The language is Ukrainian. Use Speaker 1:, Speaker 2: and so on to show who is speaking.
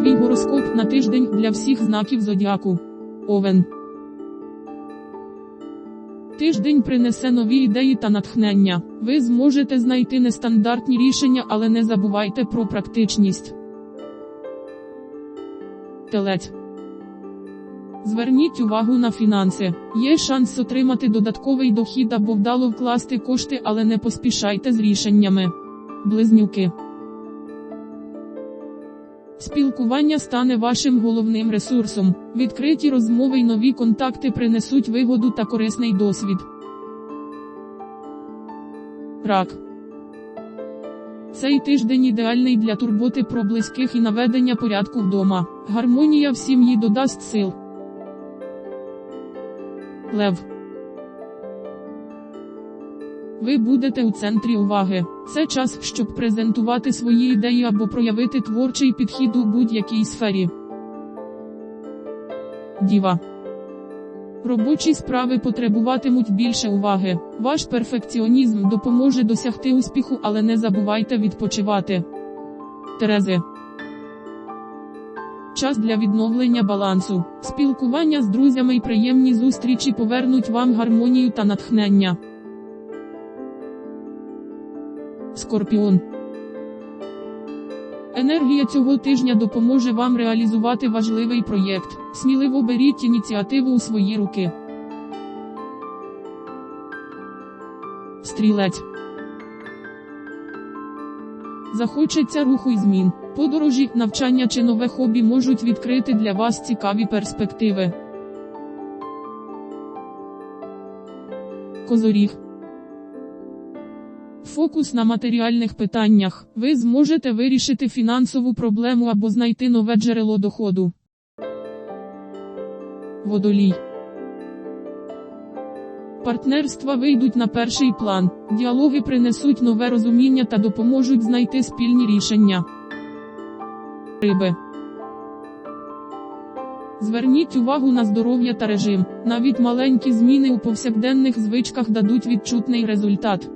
Speaker 1: твій гороскоп на тиждень для всіх знаків зодіаку. Овен. Тиждень принесе нові ідеї та натхнення. Ви зможете знайти нестандартні рішення, але не забувайте про практичність. Телець. Зверніть увагу на фінанси. Є шанс отримати додатковий дохід або вдало вкласти кошти, але не поспішайте з рішеннями. Близнюки. Спілкування стане вашим головним ресурсом. Відкриті розмови й нові контакти принесуть вигоду та корисний досвід. Рак. Цей тиждень ідеальний для турботи про близьких і наведення порядку вдома. Гармонія в сім'ї додасть сил. Лев. Ви будете у центрі уваги. Це час, щоб презентувати свої ідеї або проявити творчий підхід у будь-якій сфері. Діва. Робочі справи потребуватимуть більше уваги. Ваш перфекціонізм допоможе досягти успіху, але не забувайте відпочивати. Терези. Час для відновлення балансу. Спілкування з друзями і приємні зустрічі повернуть вам гармонію та натхнення. Скорпіон. Енергія цього тижня допоможе вам реалізувати важливий проєкт. Сміливо беріть ініціативу у свої руки. Стрілець. Захочеться руху і змін. Подорожі, навчання чи нове хобі можуть відкрити для вас цікаві перспективи. Козоріг. Фокус на матеріальних питаннях. Ви зможете вирішити фінансову проблему або знайти нове джерело доходу. Водолій. Партнерства вийдуть на перший план. Діалоги принесуть нове розуміння та допоможуть знайти спільні рішення. Риби. Зверніть увагу на здоров'я та режим. Навіть маленькі зміни у повсякденних звичках дадуть відчутний результат.